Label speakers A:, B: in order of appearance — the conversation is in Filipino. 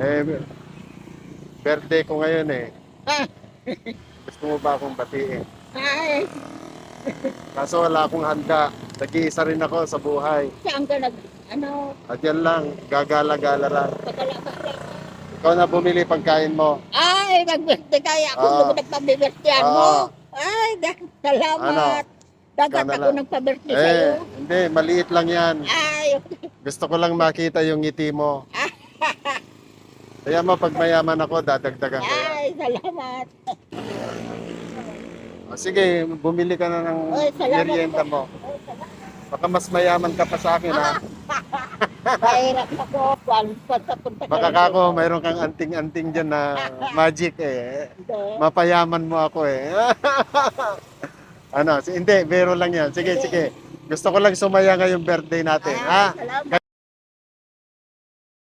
A: Eh, birthday ko ngayon eh. Gusto mo ba akong batiin?
B: ay,
A: Kaso wala akong handa. Nag-iisa rin ako sa buhay.
B: saan ka nag, ano,
A: At yan lang, gagala-gala lang.
B: pagkalakala.
A: Ikaw na bumili pagkain mo.
B: Ay, nag-birthday kaya ako,
A: Ah.
B: nagpabibirthdayan mo.
A: Ah.
B: Ay, da- salamat. Dagat
A: Ikaw na
B: ako
A: lang.
B: nagpabirthday sa'yo.
A: Eh, hindi, maliit lang yan.
B: Ay,
A: Gusto ko lang makita yung ngiti mo. Kaya mo, pag mayaman ako, dadagdagan ko yan.
B: ay, salamat.
A: O, sige, bumili ka na ng
B: salamat
A: merienda
B: po.
A: mo.
B: Ay, salamat.
A: Baka mas mayaman ka pa sa akin, ha?
B: Mahirap ako. Kwan, kwan sa punta
A: Baka kako, mayroon kang anting-anting dyan na magic, eh.
B: Hindi.
A: Mapayaman mo ako, eh. ano, si- hindi, biro lang yan. Sige, sige. Gusto ko lang sumaya ngayong birthday natin, ha?
B: Ay, salamat.